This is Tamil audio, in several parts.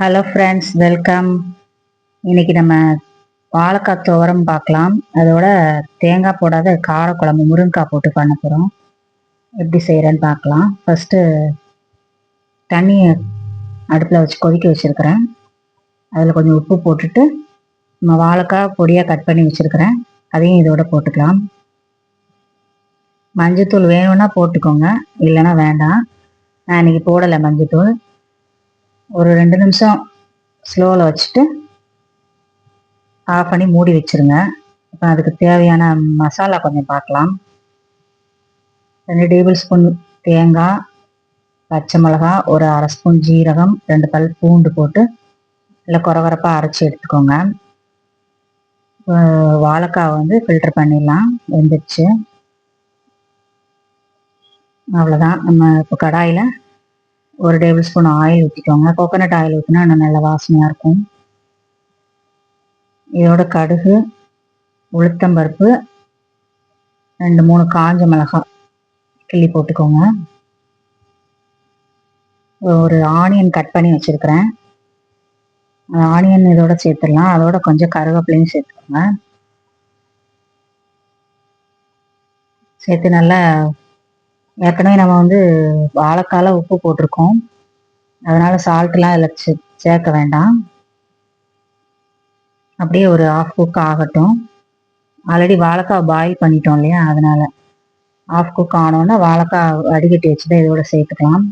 ஹலோ ஃப்ரெண்ட்ஸ் வெல்கம் இன்னைக்கு நம்ம வாழைக்காய் துவரம் பார்க்கலாம். அதோட தேங்காய் போடாத காரக்குழம்பு முருங்கைக்காய் போட்டு பண்ண போகிறோம் எப்படி செய்கிறேன்னு பார்க்கலாம். ஃபஸ்ட்டு தண்ணியை அடுப்பில் வச்சு கொதிக்க வச்சுருக்கிறேன். அதில் கொஞ்சம் உப்பு போட்டுட்டு நம்ம வாழைக்காய் பொடியாக கட் பண்ணி வச்சுருக்கிறேன். அதையும் இதோட போட்டுக்கலாம். மஞ்சத்தூள் வேணும்னா போட்டுக்கோங்க. இல்லைன்னா வேண்டாம். நான் இன்னைக்கு போடலை மஞ்சத்தூள். ஒரு ரெண்டு நிமிஷம் ஸ்லோவில் வச்சுட்டு ஆஃப் பண்ணி மூடி வச்சுருங்க. இப்போ அதுக்கு தேவையான மசாலா கொஞ்சம் பார்க்கலாம். ரெண்டு டேபிள் ஸ்பூன் தேங்காய் பச்சை மிளகா ஒரு அரை ஸ்பூன் ஜீரகம் ரெண்டு பல் பூண்டு போட்டு நல்லா குறவரப்பாக அரைச்சி எடுத்துக்கோங்க. வாழைக்காய் வந்து ஃபில்டர் பண்ணிடலாம். வெந்துடுச்சு அவ்வளோதான் நம்ம இப்போ கடாயில் ஒரு டேபிள் ஸ்பூன் ஆயில் ஊற்றிக்கோங்க கோகோனட் ஆயில் ஊற்றினா இன்னும் நல்ல வாசனையாக இருக்கும். இதோட கடுகு உளுத்தம்பருப்பு ரெண்டு மூணு காஞ்ச மிளகாய் கிள்ளி போட்டுக்கோங்க. ஒரு ஆனியன் கட் பண்ணி வச்சுருக்கிறேன். ஆனியன் இதோட சேர்த்துடலாம். அதோட கொஞ்சம் கருவேப்பிலையும் சேர்த்துக்கோங்க. சேர்த்து நல்லா ஏற்கனவே நம்ம வந்து வாழைக்கால உப்பு போட்டிருக்கோம். அதனால சால்ட்லாம் இதில் சே சேர்க்க வேண்டாம். அப்படியே ஒரு ஆஃப் குக் ஆகட்டும். ஆல்ரெடி வாழைக்காய் பாயில் பண்ணிட்டோம் இல்லையா? அதனால ஆஃப் குக் ஆனோன்னா வாழைக்காய் வடிகட்டி தான் இதோட சேர்த்துக்கலாம்.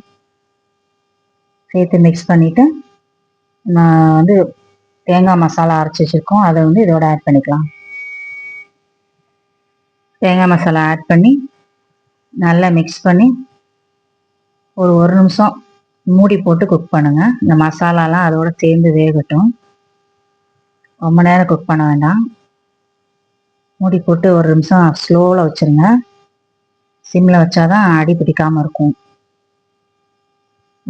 சேர்த்து மிக்ஸ் பண்ணிவிட்டு நான் வந்து தேங்காய் மசாலா அரைச்சி வச்சுருக்கோம். அதை வந்து இதோட ஆட் பண்ணிக்கலாம். தேங்காய் மசாலா ஆட் பண்ணி நல்லா மிக்ஸ் பண்ணி ஒரு ஒரு நிமிஷம் மூடி போட்டு குக் பண்ணுங்கள் இந்த மசாலாலாம் அதோட சேர்ந்து வேகட்டும். ரொம்ப நேரம் குக் பண்ண வேண்டாம். மூடி போட்டு ஒரு நிமிஷம் ஸ்லோவில் வச்சுருங்க. சிம்மில் வச்சாதான் அடி பிடிக்காமல் இருக்கும்.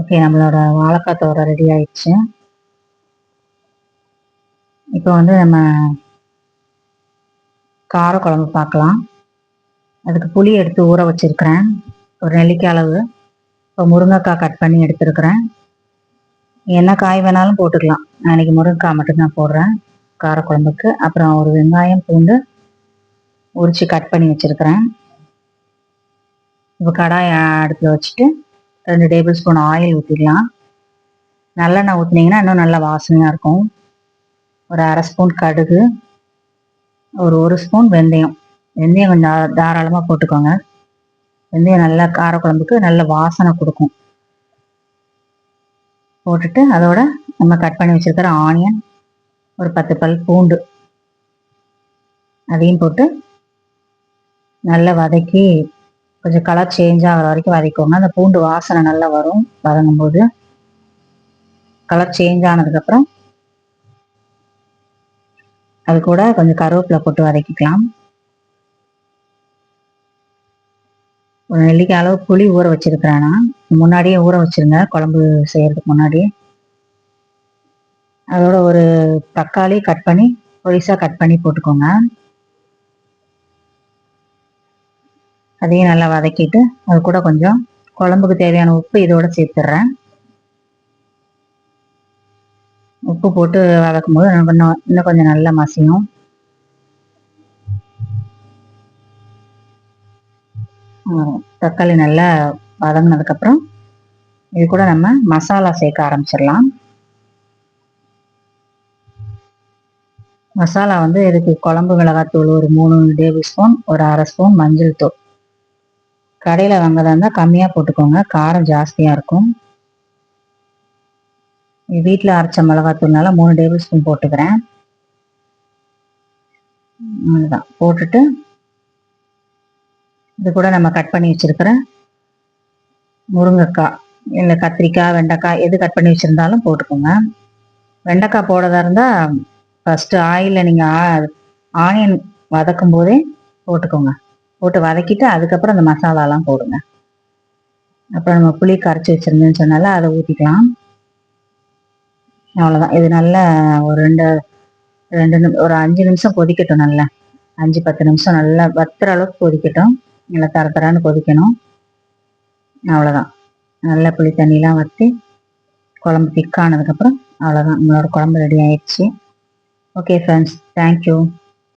ஓகே நம்மளோட வாழைக்காய் தோரை ரெடி ஆயிடுச்சு. இப்போ வந்து நம்ம காரக்குழம்பு பார்க்கலாம். அதுக்கு புளி எடுத்து ஊற வச்சிருக்கிறேன். ஒரு நெல்லிக்காய் அளவு. இப்போ முருங்கைக்காய் கட் பண்ணி எடுத்துருக்கிறேன். என்ன காய் வேணாலும் போட்டுக்கலாம். நான் இன்னைக்கு முருங்கைக்காய் மட்டும்தான் போடுறேன். காரக்குழம்புக்கு. அப்புறம் ஒரு வெங்காயம் பூண்டு உரித்து கட் பண்ணி வச்சுருக்கிறேன். இப்போ கடாய் அடுப்பில் வச்சுட்டு ரெண்டு டேபிள் ஸ்பூன் ஆயில் ஊற்றிடலாம் நல்லெண்ணெய் ஊற்றினீங்கன்னா இன்னும் நல்ல வாசனையாக இருக்கும். ஒரு அரை ஸ்பூன் கடுகு ஒரு ஒரு ஸ்பூன் வெந்தயம். வெந்தயம் கொஞ்சம் தாராளமாக போட்டுக்கோங்க. வெந்தயம் நல்லா காரக்குழம்புக்கு நல்ல வாசனை கொடுக்கும். போட்டுட்டு அதோட நம்ம கட் பண்ணி வச்சிருக்கிற ஆனியன் ஒரு பத்து பல் பூண்டு அதையும் போட்டு நல்லா வதக்கி கொஞ்சம் கலர் சேஞ்ச் ஆகிற வரைக்கும் வதக்கிக்கோங்க. அந்த பூண்டு வாசனை நல்லா வரும். வதங்கும் போது கலர் சேஞ்ச் ஆனதுக்கப்புறம் அது கூட கொஞ்சம் கருவேப்பிலை போட்டு வதக்கிக்கலாம். ஒரு நெல்லிக்காய் அளவு புளி ஊற வச்சிருக்கிறேன். நான் முன்னாடியே ஊற வச்சுருங்க. குழம்பு செய்யறதுக்கு முன்னாடி. அதோட ஒரு தக்காளி கட் பண்ணி பொலிசாக கட் பண்ணி போட்டுக்கோங்க. அதையும் நல்லா வதக்கிட்டு அது கூட கொஞ்சம் குழம்புக்கு தேவையான உப்பு இதோட சேர்த்துடுறேன் உப்பு போட்டு வதக்கும் போது இன்னும் இன்னும் கொஞ்சம் நல்லா மசியும். தக்காளி நல்லா வதங்கினதுக்கப்புறம் இது கூட நம்ம மசாலா சேர்க்க ஆரம்பிச்சிடலாம். மசாலா வந்து இதுக்கு குழம்பு மிளகாத்தூள் ஒரு மூணு டேபிள் ஸ்பூன் ஒரு அரை ஸ்பூன் மஞ்சள் தூள். கடையில் வாங்கதா இருந்தால் கம்மியாக போட்டுக்கோங்க காரம் ஜாஸ்தியாக இருக்கும். வீட்டில் அரைச்ச மிளகாத்தூள்னால மூணு டேபிள் ஸ்பூன் போட்டுக்கிறேன். அதுதான் போட்டுட்டு இது கூட நம்ம கட் பண்ணி வச்சிருக்கிற முருங்கைக்காய் இல்லை கத்திரிக்காய் வெண்டைக்காய் எது கட் பண்ணி வச்சுருந்தாலும் போட்டுக்கோங்க. வெண்டைக்காய் போடுறதா இருந்தால் ஃபஸ்ட்டு ஆயிலில் நீங்கள் ஆனியன் வதக்கும் போதே போட்டுக்கோங்க. போட்டு வதக்கிட்டு அதுக்கப்புறம் அந்த மசாலாலாம் போடுங்க. அப்புறம் நம்ம புளி கரைச்சி வச்சுருந்தேன்னு சொன்னால அதை ஊற்றிக்கலாம் அவ்வளோதான் இது நல்லா ஒரு ரெண்டு ரெண்டு ஒரு அஞ்சு நிமிஷம் கொதிக்கட்டும் நல்லா. அஞ்சு பத்து நிமிஷம் நல்லா வத்துற அளவுக்கு கொதிக்கட்டும். நல்லா தர தரான்னு கொதிக்கணும். அவ்வளோதான் நல்லா புளி தண்ணியெலாம் வற்றி குழம்பு திக்கானதுக்கப்புறம் அவ்வளோதான் நம்மளோட குழம்பு ரெடி ஆயிடுச்சு. Okay friends thank you